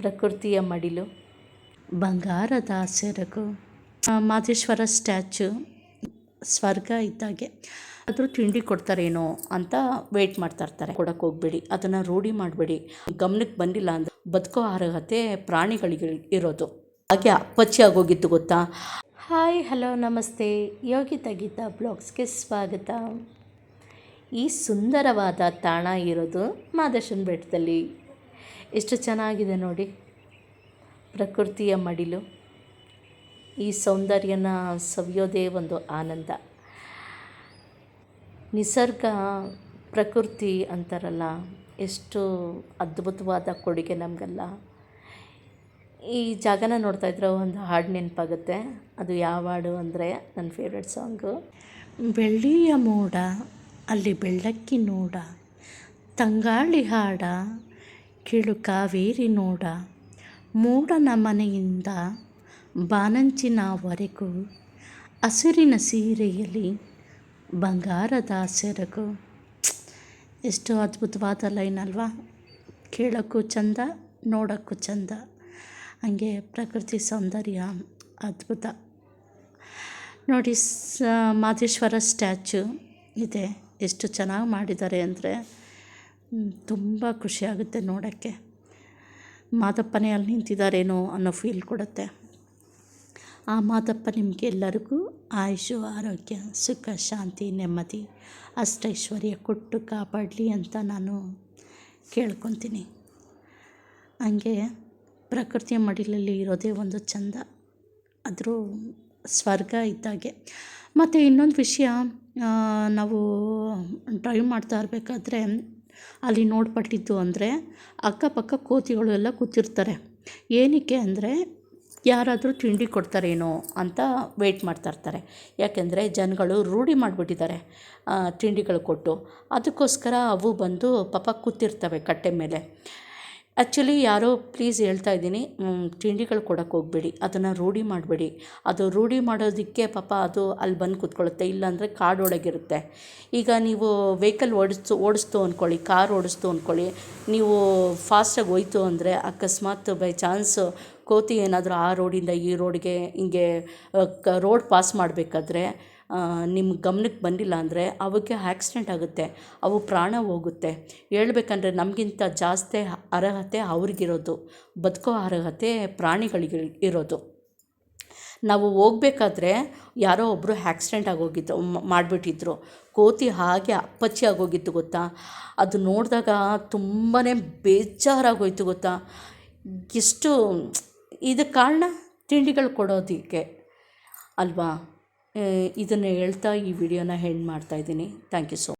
ಪ್ರಕೃತಿಯ ಮಡಿಲು. ಬಂಗಾರದ ಸೆರಗು ಮಾದೇಶ್ವರ ಸ್ಟ್ಯಾಚು ಸ್ವರ್ಗ ಇದ್ದಾಗೆ. ಅದ್ರ ತಿಂಡಿ ಕೊಡ್ತಾರೇನೋ ಅಂತ ವೆಯ್ಟ್ ಮಾಡ್ತಾ ಇರ್ತಾರೆ. ಕೊಡಕ್ಕೆ ಹೋಗಬೇಡಿ, ಅದನ್ನು ರೂಢಿ ಮಾಡಬೇಡಿ. ಗಮನಕ್ಕೆ ಬಂದಿಲ್ಲ ಅಂದರೆ ಬದುಕೋ ಅರ್ಹತೆ ಪ್ರಾಣಿಗಳಿಗೆ ಇರೋದು. ಹಾಗೆ ಅಪ್ಪಚ್ಚಿ ಆಗೋಗಿತ್ತು ಗೊತ್ತಾ? ಹಾಯ್ ಹಲೋ ನಮಸ್ತೆ. ಯೋಗಿತಾ ಗೀತಾ ಬ್ಲಾಗ್ಸ್ಗೆ ಸ್ವಾಗತ. ಈ ಸುಂದರವಾದ ತಾಣ ಇರೋದು ಮಾದೇಶನ ಬೆಟ್ಟದಲ್ಲಿ. ಎಷ್ಟು ಚೆನ್ನಾಗಿದೆ ನೋಡಿ. ಪ್ರಕೃತಿಯ ಮಡಿಲು. ಈ ಸೌಂದರ್ಯನ ಸವಿಯೋದೇ ಒಂದು ಆನಂದ. ನಿಸರ್ಗ, ಪ್ರಕೃತಿ ಅಂತಾರಲ್ಲ, ಎಷ್ಟು ಅದ್ಭುತವಾದ ಕೊಡುಗೆ ನಮಗೆಲ್ಲ. ಈ ಜಾಗನ ನೋಡ್ತಾ ಇದ್ರೆ ಒಂದು ಹಾಡು ನೆನಪಾಗುತ್ತೆ. ಅದು ಯಾವ ಹಾಡು ಅಂದರೆ ನನ್ನ ಫೇವ್ರೆಟ್ ಸಾಂಗು ಬೆಳ್ಳಿಯ ಮೋಡ, ಅಲ್ಲಿ ಬೆಳ್ಳಕ್ಕಿ ನೋಡ, ತಂಗಾಳಿ ಹಾಡ ಕೀಳು ಕಾವೇರಿ ನೋಡ. ಮೂಡನ ಮನೆಯಿಂದ ಬಾನಂಚಿನವರೆಗೂ ಹಸಿರಿನ ಸೀರೆಯಲ್ಲಿ ಬಂಗಾರದ ಸೆರಗು. ಎಷ್ಟು ಅದ್ಭುತವಾದ ಲೈನ್ ಅಲ್ವಾ? ಕೇಳೋಕ್ಕೂ ಚಂದ, ನೋಡೋಕ್ಕೂ ಚಂದ. ಹಂಗೆ ಪ್ರಕೃತಿ ಸೌಂದರ್ಯ ಅದ್ಭುತ. ನೋಡಿ, ಸ, ಮಾದೇಶ್ವರ ಸ್ಟ್ಯಾಚು ಇದೆ. ಎಷ್ಟು ಚೆನ್ನಾಗಿ ಮಾಡಿದ್ದಾರೆ ಅಂದರೆ ತುಂಬ ಖುಷಿಯಾಗುತ್ತೆ ನೋಡೋಕ್ಕೆ. ಮಾದಪ್ಪನೇ ಅಲ್ಲಿ ನಿಂತಿದ್ದಾರೇನೋ ಅನ್ನೋ ಫೀಲ್ ಕೊಡುತ್ತೆ. ಆ ಮಾದಪ್ಪ ನಿಮಗೆ ಎಲ್ಲರಿಗೂ ಆಯುಷು, ಆರೋಗ್ಯ, ಸುಖ, ಶಾಂತಿ, ನೆಮ್ಮದಿ, ಅಷ್ಟೈಶ್ವರ್ಯ ಕೊಟ್ಟು ಕಾಪಾಡಲಿ ಅಂತ ನಾನು ಕೇಳ್ಕೊತೀನಿ. ಹಂಗೆ ಪ್ರಕೃತಿಯ ಮಡಿಲಲ್ಲಿ ಇರೋದೇ ಒಂದು ಚಂದ. ಆದರೂ ಸ್ವರ್ಗ ಇದ್ದಾಗೆ. ಮತ್ತು ಇನ್ನೊಂದು ವಿಷಯ ನಾವು ಡ್ರೈವ್ ಮಾಡ್ತಾ ಇರಬೇಕಾದ್ರೆ ಅಲ್ಲಿ ನೋಡ್ಪಟ್ಟಿದ್ದು ಅಂದರೆ ಅಕ್ಕಪಕ್ಕ ಕೋತಿಗಳು ಎಲ್ಲ ಕೂತಿರ್ತಾರೆ. ಏನಕ್ಕೆ ಅಂದರೆ ಯಾರಾದರೂ ತಿಂಡಿ ಕೊಡ್ತಾರೇನೋ ಅಂತ ವೆಯ್ಟ್ ಮಾಡ್ತಾ ಇರ್ತಾರೆ. ಯಾಕೆಂದರೆ ಜನಗಳು ರೂಢಿ ಮಾಡಿಬಿಟ್ಟಿದ್ದಾರೆ ತಿಂಡಿಗಳು ಕೊಟ್ಟು. ಅದಕ್ಕೋಸ್ಕರ ಅವು ಬಂದು ಪಾಪ ಕೂತಿರ್ತವೆ ಕಟ್ಟೆ ಮೇಲೆ. ಆ್ಯಕ್ಚುಲಿ ಯಾರೋ ಪ್ಲೀಸ್ ಹೇಳ್ತಾ ಇದ್ದೀನಿ. ತಿಂಡಿಗಳು ಕೊಡೋಕ್ಕೆ ಹೋಗಬೇಡಿ. ಅದನ್ನು ರೂಢಿ ಮಾಡಬೇಡಿ. ಅದು ರೂಢಿ ಮಾಡೋದಕ್ಕೆ ಪಾಪ ಅದು ಅಲ್ಲಿ ಬಂದು ಕೂತ್ಕೊಳ್ಳುತ್ತೆ. ಇಲ್ಲಾಂದರೆ ಕಾಡೊಳಗಿರುತ್ತೆ. ಈಗ ನೀವು ವೆಹಿಕಲ್ ಓಡಿಸ್ತು ಓಡಿಸ್ತು ಅಂದ್ಕೊಳ್ಳಿ ಕಾರ್ ಓಡಿಸ್ತು ಅಂದ್ಕೊಳ್ಳಿ ನೀವು ಫಾಸ್ಟಾಗಿ ಹೋಯ್ತು ಅಂದರೆ ಅಕಸ್ಮಾತ್ ಬೈ ಚಾನ್ಸ್ ಕೋತಿ ಏನಾದರೂ ಆ ರೋಡಿಂದ ಈ ರೋಡ್ಗೆ ಹಿಂಗೆ ರೋಡ್ ಪಾಸ್ ಮಾಡಬೇಕಾದ್ರೆ ನಿಮ್ಮ ಗಮನಕ್ಕೆ ಬಂದಿಲ್ಲ ಅಂದರೆ ಅವಕ್ಕೆ ಆ್ಯಕ್ಸಿಡೆಂಟ್ ಆಗುತ್ತೆ, ಅವು ಪ್ರಾಣ ಹೋಗುತ್ತೆ. ಹೇಳ್ಬೇಕಂದ್ರೆ ನಮಗಿಂತ ಜಾಸ್ತಿ ಅರ್ಹತೆ ಅವ್ರಿಗಿರೋದು, ಬದುಕೋ ಅರ್ಹತೆ ಪ್ರಾಣಿಗಳಿಗೆ, ಇರೋದು. ನಾವು ಹೋಗ್ಬೇಕಾದ್ರೆ ಯಾರೋ ಒಬ್ಬರು ಆ್ಯಕ್ಸಿಡೆಂಟ್ ಆಗೋಗಿದ್ದು ಮಾಡಿಬಿಟ್ಟಿದ್ರು, ಕೋತಿ ಹಾಗೆ ಅಪ್ಪಚ್ಚಿ ಆಗೋಗಿತ್ತು ಗೊತ್ತಾ? ಅದು ನೋಡಿದಾಗ ತುಂಬಾ ಬೇಜಾರಾಗೋಯ್ತು ಗೊತ್ತಾ? ಎಷ್ಟು ಇದಕ್ಕೆ ಕಾರಣ? ತಿಂಡಿಗಳು ಕೊಡೋದಕ್ಕೆ, ಅಲ್ವಾ? ಇದನ್ನು ಹೇಳ್ತಾ ಈ ವಿಡಿಯೋನ ಹೆಂಡ್ ಮಾಡ್ತಾಯಿದ್ದೀನಿ ಥ್ಯಾಂಕ್ ಯು ಸೊ